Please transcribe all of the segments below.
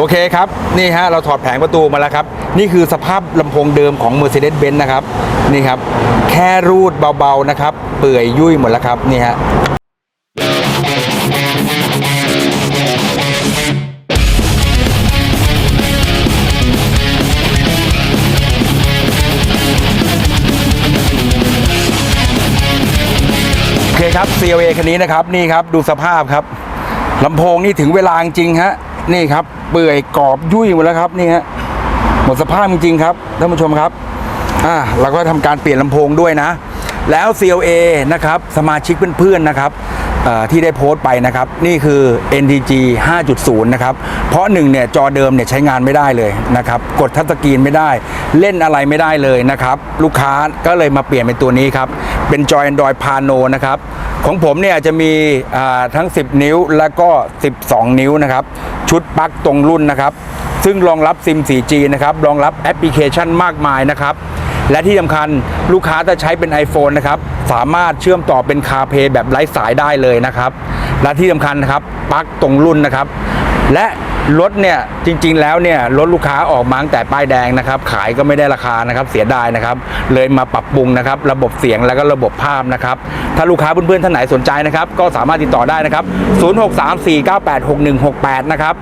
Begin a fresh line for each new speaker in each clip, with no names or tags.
โอเคครับ นี่ฮะเราถอดแผงประตูมาแล้วครับ นี่คือสภาพลำโพงเดิมของ Mercedes-Benz นะครับ นี่ครับ แค่รูดเบาๆนะครับ เปื่อยยุ่ยหมดแล้วครับ นี่ฮะโอเคครับ CLA คันนี้นะครับ นี่ครับ ดูสภาพครับลำโพงนี่ถึงเวลาจริงฮะ นี่ครับ เปื่อยกรอบยุ่ยหมดแล้วครับนี่ฮะหมดสภาพจริงๆครับท่านผู้ชมครับอ่าเราก็ทำการเปลี่ยนลำโพงด้วยนะ แล้ว CLA นะครับสมาชิกเพื่อนๆนะครับอ่อที่ได้โพสต์ไปนะครับ นี่คือ NTG 5.0 นะครับ เพราะหนึ่งเนี่ยจอเดิมเนี่ยใช้งานไม่ได้เลยนะครับ กดทัชสกรีนไม่ได้ เล่นอะไรไม่ได้เลยนะครับ ลูกค้าก็เลยมาเปลี่ยนเป็นตัวนี้ครับ เป็นจอ Android Pano นะครับ ของผมเนี่ยจะมีทั้ง 10 นิ้วแล้วก็ 12 นิ้วนะครับ ชุดปลั๊กตรงรุ่นนะครับ ซึ่งรองรับซิม 4G นะครับ รองรับแอปพลิเคชันมากมายนะครับ และที่สำคัญลูกค้าถ้าใช้เป็น iPhone นะครับ สามารถเชื่อมต่อเป็น CarPlay แบบไร้สายได้เลยนะครับ และที่สำคัญนะครับปลั๊กตรงรุ่นนะครับ และ รถเนี่ยจริง ๆ แล้วเนี่ยรถลูกค้าออกมาตั้งแต่ป้ายแดงนะครับ ขายก็ไม่ได้ราคานะครับ เสียดายนะครับ เลยมาปรับปรุงนะครับ ระบบเสียงแล้วก็ระบบภาพนะครับ ถ้าลูกค้าเพื่อนๆท่านไหนสนใจนะครับ ก็สามารถติดต่อได้นะครับ 0634986168 นะครับ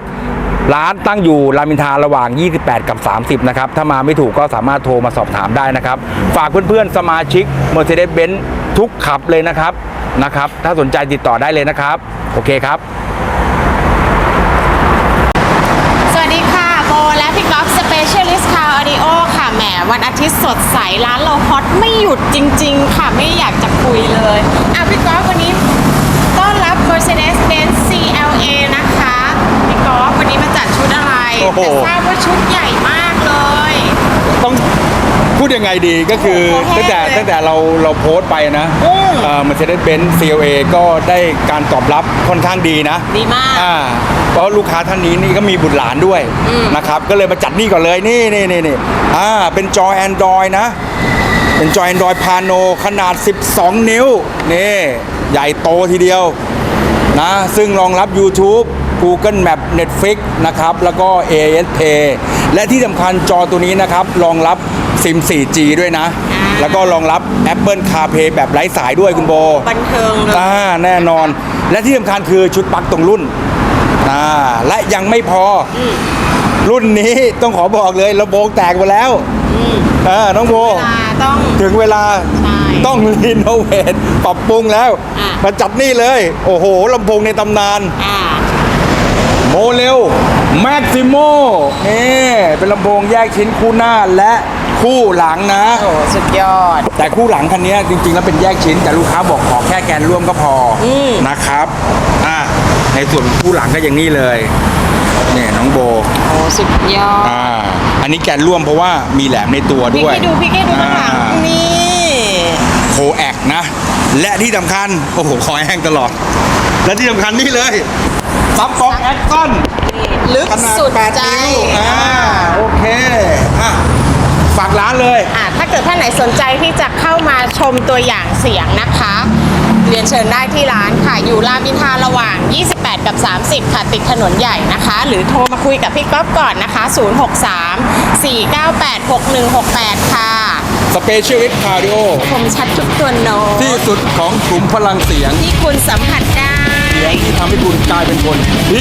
ร้านตั้งอยู่รามอินทาระหว่าง 28 กับ 30 นะครับ ถ้ามาไม่ถูกก็สามารถโทรมาสอบถามได้นะครับ ฝากเพื่อนๆ สมาชิก Mercedes-Benz ทุกขับเลยนะครับนะครับ ถ้าสนใจติดต่อได้เลยนะครับ โอเคครับ
สวัสดีค่ะ โบและพี่ก๊อฟสเปเชียลิสต์คาร์ออดิโอค่ะ แหม วันอา ทิตย์สดใสร้านเราฮอตไม่หยุดจริง ๆ ค่ะไม่อยากจะคุยเลยอะพี่ก๊อฟวันนี้ต้อนรับ Mercedes-Benz CLA นะคะพี่ก๊อฟวันนี้มาจัดชุดอะไร
โอ้โห
แต่ทราบว่าชุดใหญ่มากเลย
ต้องพูดยังไงดีก็คือ
โอ้โห
ตั้งแต่
แห้งเลย
ตั้งแต่เราเราโพสต์ไปนะ
อืม
เอ่อ Mercedes-Benz CLA ก็ได้การตอบรับค่อนข้างดีนะ
ดีมาก
อ่า เพราะลูกค้าท่านนี้นี่ก็มีบุตรหลานด้วย
อืม
นะครับ ก็เลยมาจัดนี่ก่อนเลยนี่นี่นี่นี่อ่าเป็นจอ Android นะ เป็นจอ Android Pano ขนาด 12 นิ้วนี่ใหญ่โตทีเดียวนะซึ่งรองรับ YouTube Google Map Netflix นะครับ แล้วก็ AS Pay และที่สำคัญจอตัวนี้นะครับ รองรับซิม 4G ด้วยนะ
อ่า
แล้วก็รองรับ Apple CarPlay แบบไร้สายด้วยคุณโบ
บันเทิงเลย
อ่าแน่นอน และที่สำคัญคือชุดปลั๊กตรงรุ่น อ่าและยังไม่พออรุ่นนี้ต้องขอบอกเลยระโบงแตกไปแล้วเออน้องโบ
เวลาต้อง
ถึงเวลา
ใช่
ต้องรีโนเวทปรับปรุงแล้ว
อะ
มาจัดนี่เลย โอ้โหลำโพงในตำนาน
อ่า
โมเลลแม็กซิโมนี่เป็นลำโพงแยกชิ้นคู่หน้าและคู่หลังนะ
โอ้สุดยอด
แต่คู่หลังคันนี้จริงๆ แล้วเป็นแยกชิ้น แต่ลูกค้าบอกขอแค่แกนร่วมก็พออ
ม
นะครับ อ่า ในส่วนคู่หลังก็อย่างนี้เลยเนี่ยน้องโบ
โอ้สุดยอด
อ่าอันนี้แกนร่วมเพราะว่ามีแหลมในตัว
พี่
ด้วย
ให้ดูพี่ให้ดูข้างหลัง
อ่า
นี่
โคแอกนะ และที่สำคัญ โอ้โห คอแห้งตลอด และที่สำคัญนี่เลยซับฟอกแอคชั่น
ลึก
ขนาด
สุด
8
ใจ
นิ้วอ่าโอเคอะฝากร้านเลย
อะถ้าเกิดท่านไหนสนใจที่จะเข้ามาชมตัวอย่างเสียงนะคะ เรียนเชิญได้ที่ร้านค่ะอยู่รามอินทราระหว่าง 28 กับ 30 ค่ะ ติดถนนใหญ่นะคะ หรือโทรมาคุยกับพี่ก๊อฟก่อนนะคะ 063 498 6168 ค่ะ
สเปเชียลิสต์คาร์ดิโอ
คมชัดทุกตัวโน้ต
ที่สุดของกลุ่มพลังเสียง
ที่คุณสัมผัสได้
เสียงที่ทำให้คุณกลายเป็นคนพิ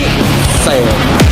เศษ